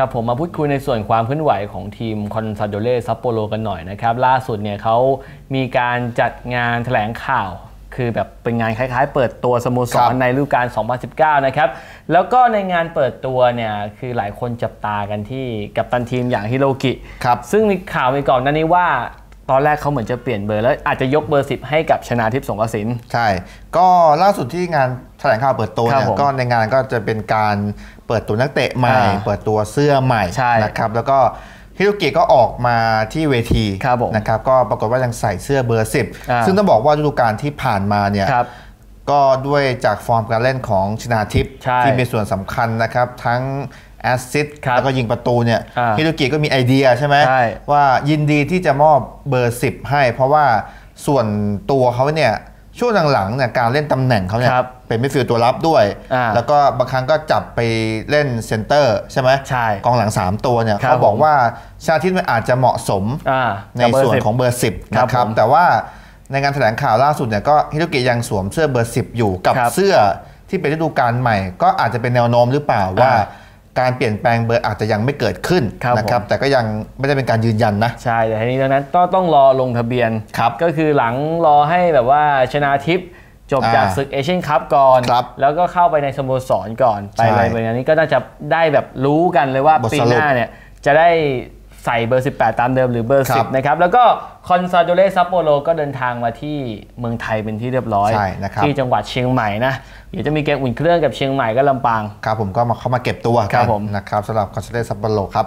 ครับผมมาพูดคุยในส่วนความเคลื่อนไหวของทีมคอนซาโดเล่ซัปโปโรกันหน่อยนะครับ ล่าสุดเนี่ยเขามีการจัดงานแถลงข่าว คือแบบเป็นงานคล้ายๆ เปิดตัวสโมสครัรบในฤดูกาล 2019 นะครับ แล้วก็ในงานเปิดตัวเนี่ยคือหลายคนจับตากันที่กัปตันทีมอย่างฮิโรกิครับซึ่งมีข่าวมีก่อนหน้านี้ว่า ตอนแรกเขาเหมือนจะเปลี่ยนเบอร์แล้วอาจจะยกเบอร์ 10 ให้กับชนาทิพย์สงกระสินใช่ ก็ล่าสุดที่งานแถลงข่าวเปิดตัวครับเนี่ยผมก็ในงานก็จะเป็นการเปิดตัวนักเตะใหม่อ่าเปิดตัวเสื้อใหม่ใช่นะครับแล้วก็ฮิโรกิก็ออกมาที่เวทีครับผมนะครับก็ปรากฏว่ายังใส่เสื้อเบอร์อ่า10 ซึ่งต้องบอกว่าฤดูกาลที่ผ่านมาเนี่ยครับ ก็ด้วยจากฟอร์มการเล่นของชนาทิพย์ใช่ที่มีส่วนสำคัญนะครับ ทั้งแอสซิสต์ครับแล้วก็ยิงประตูเนี่ยอ่าฮิโรกิก็มีไอเดียใช่ไหมใช่ว่ายินดีที่จะมอบเบอร์ 10 ให้ เพราะว่าส่วนตัวเขาเนี่ยช่วงหลังๆเนี่ยการเล่นตำแหน่งเขาเนี่ยครับเป็นมิดฟิลด์ตัวรับด้วยอ่าแล้วก็บางครั้งก็จับไปเล่นเซนเตอร์ใช่ไหมใช่กองหลัง 3 ตัวเนี่ยครับเขาบอกผมว่าชาทิตมันอาจจะเหมาะสมอ่าในกับเบอร์ส่วน10ของเบอร์ 10ครับนะครับผมแต่ว่า ในงานแถลงข่าวล่าสุดเนี่ยก็ฮิโรกิยังสวมเสื้อเบอร์ 10 อยู่กับครับเสื้อที่เป็นฤดูกาลใหม่ ก็อาจจะเป็นแนวโน้มหรือเปล่าว่าการเปลี่ยนแปลงเบอร์อาจจะยังไม่เกิดขึ้นครับนะครับผมแต่ก็ยังไม่ได้เป็นการยืนยันนะ ใช่ แต่ทีนี้ดังนั้นต้องต้องรอลงทะเบียนครับก็คือหลังรอให้แบบว่าชนาทิพย์จบจากอ่าศึกเอเชียนคัพก่อนครับแล้วก็เข้าไปในสโมสรก่อน ไปใช่เลยแบบนี้ก็น่าจะได้แบบรู้กันเลยว่าบทปีสรุปหน้าเนี่ยจะได้ ใส่เบอร์ 18 ตามเดิมหรือเบอร์ครับ10 นะครับ แล้วก็คอนซาโดเ e ซัปโปโรก็เดินทางมาที่เมืองไทยเป็นที่เรียบร้อยใช่นะครับที่จังหวัดเชียงใหม่นะเดี๋ยวจะมีเกมอุ่นเครื่องกับเชียงใหม่ก็ลำปางครับผมก็มาเข้ามาเก็บตัวครักับนผมนะครับสำหรับคอนเสิร์ตซัปโปโรครับ